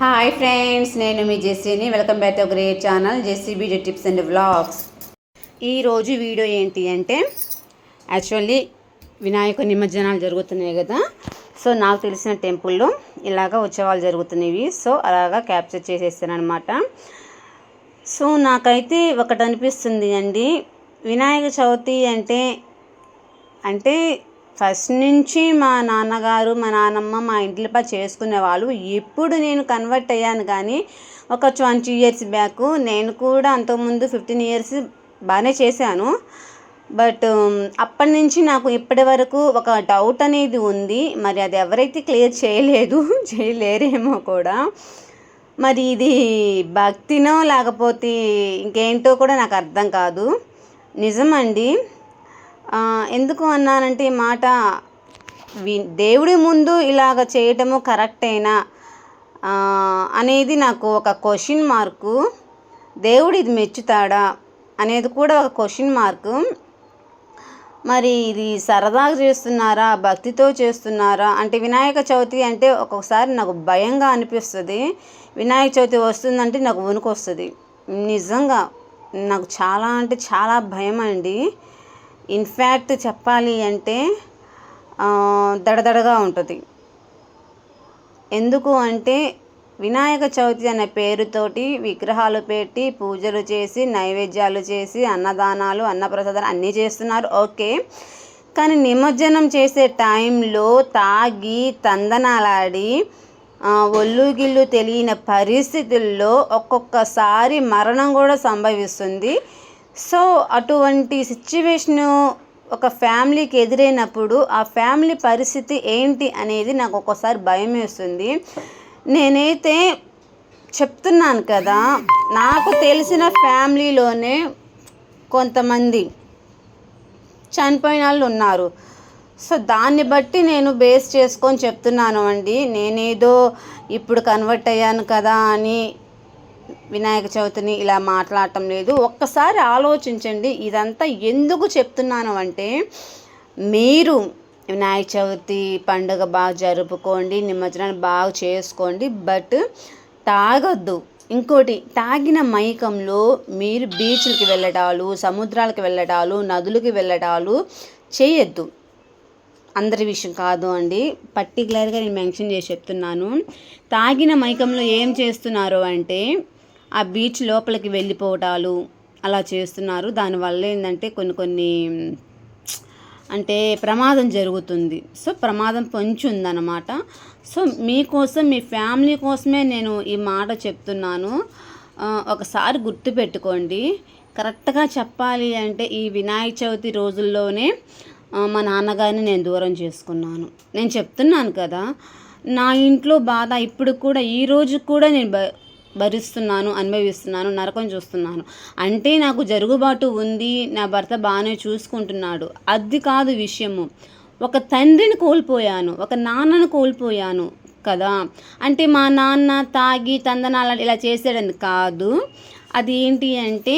Hi friends నేను మీ జెస్సీని. Welcome back to great channel Jessie beauty tips and vlogs ఈరోజు video ఏంటి అంటే యాక్చువల్లీ వినాయక నిమజ్జనాలు జరుగుతున్నాయి కదా. సో నాకు తెలిసిన టెంపుల్లో ఇలాగ ఉత్సవాలు జరుగుతున్నాయి సో అలాగా క్యాప్చర్ చేసేస్తాను అనమాట సో నాకైతే ఒకటి అనిపిస్తుంది అండి. వినాయక చవితి అంటే అంటే ఫస్ట్ నుంచి మా నాన్నగారు మా నాన్నమ్మ మా ఇంట్లో చేసుకునే వాళ్ళు ఇప్పుడు నేను కన్వర్ట్ అయ్యాను కానీ ఒక ట్వంటీ ఇయర్స్ బ్యాక్ నేను కూడా అంతకుముందు ఫిఫ్టీన్ ఇయర్స్ బాగానే చేశాను. బట్ um, అప్పటి నుంచి నాకు ఇప్పటి వరకు ఒక డౌట్ అనేది ఉంది. మరి అది ఎవరైతే క్లియర్ చేయలేదు చేయలేరేమో కూడా. మరి ఇది భక్తినో లేకపోతే ఇంకేంటో కూడా నాకు అర్థం కాదు. నిజమండి. ఎందుకు అన్నానంటే ఈ మాట వి- దేవుడి ముందు ఇలాగ చేయటము కరెక్టేనా? అనేది నాకు ఒక క్వశ్చన్ మార్కు. దేవుడు ఇది మెచ్చుతాడా? అనేది కూడా ఒక క్వశ్చన్ మార్కు. మరి ఇది సరదాగా చేస్తున్నారా? భక్తితో చేస్తున్నారా? అంటే వినాయక చవితి అంటే ఒక్కొక్కసారి నాకు భయంగా అనిపిస్తుంది. వినాయక చవితి వస్తుందంటే నాకు వణుకు వస్తుంది నిజంగా నాకు చాలా అంటే చాలా భయం అండి ఇన్ఫ్యాక్ట్ చెప్పాలి అంటే దడదడగా ఉంటుంది. ఎందుకు అంటే వినాయక చవితి అనే పేరుతోటి విగ్రహాలు పెట్టి పూజలు చేసి నైవేద్యాలు చేసి అన్నదానాలు అన్నప్రసాదాలు అన్నీ చేస్తున్నారు. ఓకే. కానీ నిమజ్జనం చేసే టైంలో తాగి తందనాలాడి ఆ, ఒళ్ళు తెలియని పరిస్థితుల్లో ఒక్కొక్కసారి మరణం కూడా సంభవిస్తుంది. సో అటువంటి సిచ్యువేషను ఒక ఫ్యామిలీకి ఎదురైనప్పుడు ఆ ఫ్యామిలీ పరిస్థితి ఏంటి అనేది నాకు ఒక్కోసారి భయం వేస్తుంది. నేనైతే చెప్తున్నాను కదా నాకు తెలిసిన ఫ్యామిలీలోనే కొంతమంది చనిపోయిన వాళ్ళు ఉన్నారు. సో దాన్ని బట్టి నేను బేస్ చేసుకొని చెప్తున్నాను అండి. నేనేదో ఇప్పుడు కన్వర్ట్ అయ్యాను కదా అని వినాయక చవితిని ఇలా మాట్లాడటం లేదు. ఒక్కసారి ఆలోచించండి ఇదంతా ఎందుకు చెప్తున్నాను అంటే మీరు వినాయక చవితి పండుగ బాగా జరుపుకోండి నిమజ్జనాన్ని బాగా చేసుకోండి బట్ తాగొద్దు. ఇంకోటి తాగిన మైకంలో మీరు బీచ్లకి వెళ్ళటాలు సముద్రాలకు వెళ్ళటాలు నదులకి వెళ్ళటాలు చేయొద్దు. అందరి విషయం కాదు అండి. పర్టికులర్గా నేను మెన్షన్ చేసి చెప్తున్నాను. తాగిన మైకంలో ఏం చేస్తున్నారు అంటే ఆ బీచ్ లోపలికి వెళ్ళిపోవటాలు అలా చేస్తున్నారు. దానివల్ల ఏంటంటే కొన్ని కొన్ని అంటే ప్రమాదం జరుగుతుంది. సో ప్రమాదం పొంచి ఉందన్నమాట. సో మీకోసం మీ ఫ్యామిలీ కోసమే నేను ఈ మాట చెప్తున్నాను. ఒకసారి గుర్తుపెట్టుకోండి కరెక్ట్గా చెప్పాలి అంటే ఈ వినాయక చవితి రోజుల్లోనే మా నాన్నగారిని నేను దూరం చేసుకున్నాను. నేను చెప్తున్నాను కదా నా ఇంట్లో బాధ ఇప్పుడు కూడా ఈ రోజు కూడా నేను భరిస్తున్నాను అనుభవిస్తున్నాను నరకం చూస్తున్నాను. అంటే నాకు జరుగుబాటు ఉంది నా భర్త బాగానే చూసుకుంటున్నాడు. అది కాదు విషయము. ఒక తండ్రిని కోల్పోయాను ఒక నాన్నను కోల్పోయాను కదా. అంటే మా నాన్న తాగి తందనాలు ఇలా చేసాడని కాదు. అది ఏంటి అంటే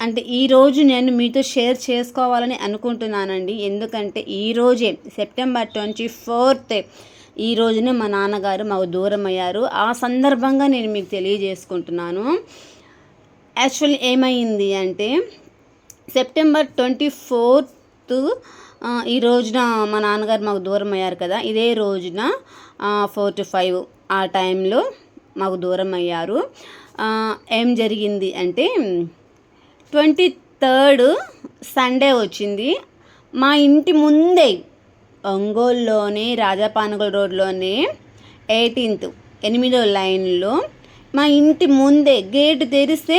అంటే ఈరోజు నేను మీతో షేర్ చేసుకోవాలని అనుకుంటున్నానండి. ఎందుకంటే ఈరోజే సెప్టెంబర్ ట్వంటీ ఫోర్త్ ఈ రోజునే మా నాన్నగారు మాకు దూరం అయ్యారు ఆ సందర్భంగా నేను మీకు తెలియజేసుకుంటున్నాను. యాక్చువల్ ఏమైంది అంటే సెప్టెంబర్ ట్వంటీ ఫోర్త్ ఈ రోజున మా నాన్నగారు మాకు దూరం అయ్యారు కదా. ఇదే రోజున ఫోర్ టు ఫైవ్ ఆ టైంలో మాకు దూరం అయ్యారు ఏం జరిగింది అంటే ట్వంటీ థర్డ్ సండే వచ్చింది. మా ఇంటి ముందే ఒంగోలులోని రాజాపానగల్ రోడ్లోని ఎయిటీన్త్ ఎనిమిదో లైన్లో మా ఇంటి ముందే గేటు తెరిస్తే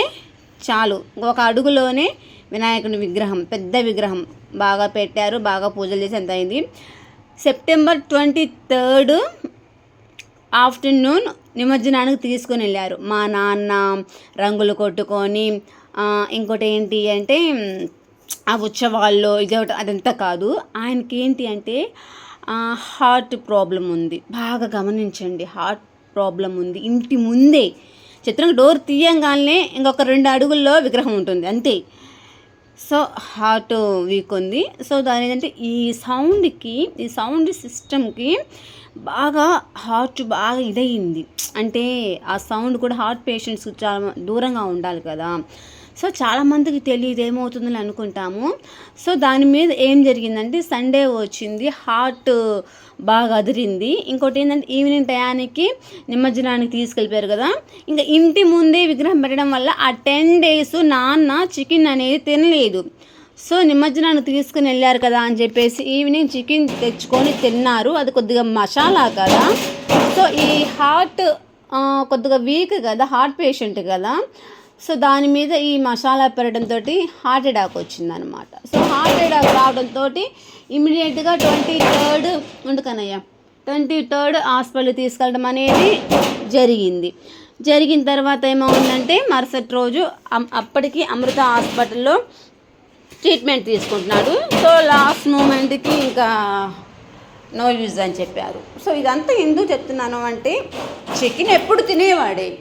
చాలు. ఒక అడుగులోనే వినాయకుని విగ్రహం పెద్ద విగ్రహం బాగా పెట్టారు బాగా పూజలు చేసి ఎంత అయింది? సెప్టెంబర్ ట్వంటీ థర్డ్ ఆఫ్టర్నూన్ నిమజ్జనానికి తీసుకొని వెళ్ళారు. మా నాన్న రంగులు కొట్టుకొని ఇంకోటి ఏంటి అంటే ఆ ఉత్సవాల్లో ఇది ఒకటి అదంతా కాదు. ఆయనకి ఏంటి అంటే హార్ట్ ప్రాబ్లం ఉంది. బాగా గమనించండి హార్ట్ ప్రాబ్లం ఉంది. ఇంటి ముందే చిత్రం డోర్ తీయంగానే ఇంకొక రెండు అడుగుల్లో విగ్రహం ఉంటుంది అంతే. సో హార్ట్ వీక్ ఉంది. సో దాని ఏంటంటే ఈ సౌండ్కి ఈ సౌండ్ సిస్టమ్కి బాగా హార్ట్ బాగా ఇదయింది. అంటే ఆ సౌండ్ కూడా హార్ట్ పేషెంట్స్ చాలా దూరంగా ఉండాలి కదా. సో చాలామందికి తెలియదు ఏమవుతుందని అనుకుంటాము. సో దాని మీద ఏం జరిగిందంటే సండే వచ్చింది హార్ట్ బాగా అదిరింది. ఇంకోటి ఏంటంటే ఈవినింగ్ టయానికి నిమజ్జనానికి తీసుకెళ్ళిపోయారు కదా. ఇంకా ఇంటి ముందే విగ్రహం పెట్టడం వల్ల ఆ టెన్ డేస్ నాన్న చికెన్ అనేది తినలేదు. సో నిమజ్జనాన్ని తీసుకుని వెళ్ళారు కదా అని చెప్పేసి ఈవినింగ్ చికెన్ తెచ్చుకొని తిన్నారు. అది కొద్దిగా మసాలా కదా. సో ఈ హార్ట్ కొద్దిగా వీక్ కదా హార్ట్ పేషెంట్ కదా. సో దాని మీద ఈ మసాలా పెరగడంతో హార్ట్ అటాక్ వచ్చిందనమాట సో హార్ట్ అటాక్ రావడంతో ఇమీడియట్గా ట్వంటీ థర్డ్ ఉండకనయ్యా ట్వంటీ థర్డ్ హాస్పిటల్ తీసుకెళ్ళడం అనేది జరిగింది. జరిగిన తర్వాత ఏమవుందంటే మరుసటి రోజు అమ్- అప్పటికి అమృత హాస్పిటల్లో ట్రీట్మెంట్ తీసుకుంటున్నాడు. సో లాస్ట్ మూమెంట్కి ఇంకా నో యూజ్ అని చెప్పారు. సో ఇదంతా ఎందుకు చెప్తున్నాను అంటే చికెన్ ఎప్పుడు తినేవాడే.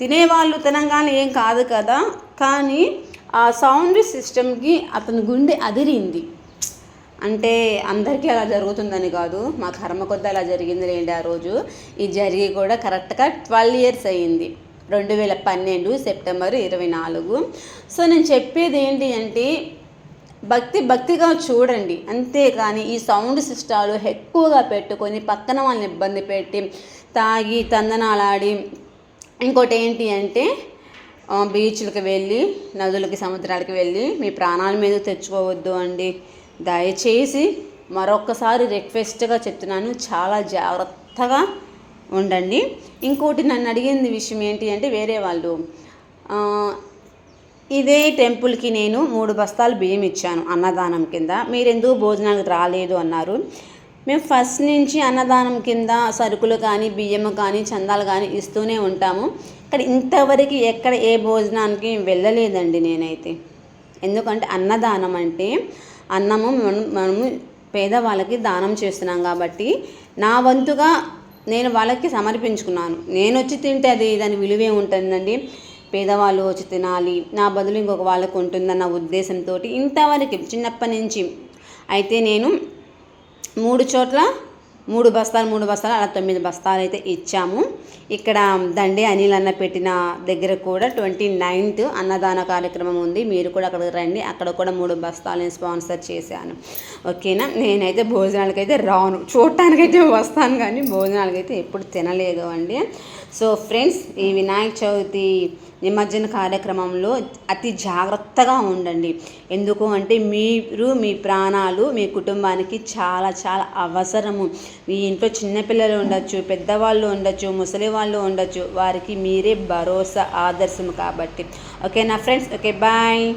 తినేవాళ్ళు తినంగానే ఏం కాదు కదా. కానీ ఆ సౌండ్ సిస్టమ్కి అతని గుండె అదిరింది. అంటే అందరికీ అలా జరుగుతుందని కాదు. మా కర్మ కొద్ది అలా జరిగింది లేండి ఆ రోజు. ఇది జరిగి కూడా కరెక్ట్గా ట్వెల్వ్ ఇయర్స్ అయ్యింది రెండు వేల పన్నెండు సెప్టెంబర్ ఇరవై నాలుగు. సో నేను చెప్పేది ఏంటి అంటే భక్తి భక్తిగా చూడండి. అంతేకాని ఈ సౌండ్ సిస్టాలు ఎక్కువగా పెట్టుకొని పక్కన వాళ్ళని ఇబ్బంది పెట్టి తాగి తందనాలాడి ఇంకోటి ఏంటి అంటే బీచ్లకు వెళ్ళి నదులకి సముద్రాలకి వెళ్ళి మీ ప్రాణాల మీద తెచ్చుకోవద్దు అండి. దయచేసి మరొక్కసారి రిక్వెస్ట్గా చెప్తున్నాను చాలా జాగ్రత్తగా ఉండండి. ఇంకోటి నన్ను అడిగింది విషయం ఏంటి అంటే వేరే వాళ్ళు ఇదే టెంపుల్కి నేను మూడు బస్తాలు బియ్యం ఇచ్చాను అన్నదానం కింద. మీరు ఎందుకు భోజనానికి రాలేదు అన్నారు. మేము ఫస్ట్ నుంచి అన్నదానం కింద సరుకులు కానీ బియ్యము కానీ చందాలు కానీ ఇస్తూనే ఉంటాము. ఇక్కడ ఇంతవరకు ఎక్కడ ఏ భోజనానికి వెళ్ళలేదండి నేనైతే. ఎందుకంటే అన్నదానం అంటే అన్నము మనం మనము పేదవాళ్ళకి దానం చేస్తున్నాం కాబట్టి నా వంతుగా నేను వాళ్ళకి సమర్పించుకున్నాను. నేను వచ్చి తింటే అది దాని విలువే ఉంటుందండి. పేదవాళ్ళు వచ్చి తినాలి నా బదులు ఇంకొక వాళ్ళకు ఉంటుందన్న ఉద్దేశంతో ఇంతవరకు చిన్నప్పటి నుంచి అయితే నేను మూడు చోట్ల మూడు బస్తాలు మూడు బస్తాలు అలా తొమ్మిది బస్తాలు అయితే ఇచ్చాము. ఇక్కడ దండే అనిల్ అన్న పెట్టిన దగ్గర కూడా ట్వంటీ నైన్త్ అన్నదాన కార్యక్రమం ఉంది. మీరు కూడా అక్కడికి రండి. అక్కడ కూడా మూడు బస్తాలని స్పాన్సర్ చేశాను. ఓకేనా? నేనైతే భోజనాలకైతే రాను. చూడటానికైతే వస్తాను కానీ భోజనాలకైతే ఎప్పుడు తినలేదు అండి. సో ఫ్రెండ్స్ ఈ వినాయక చవితి నిమజ్జన కార్యక్రమంలో అతి జాగ్రత్తగా ఉండండి. ఎందుకు అంటే మీరు మీ ప్రాణాలు మీ కుటుంబానికి చాలా చాలా అవసరము. మీ ఇంట్లో చిన్నపిల్లలు ఉండొచ్చు పెద్దవాళ్ళు ఉండొచ్చు ముసలి వాళ్ళు ఉండొచ్చు వారికి మీరే భరోసా ఆదర్శం కాబట్టి. ఓకే నా ఫ్రెండ్స్? Okay bye.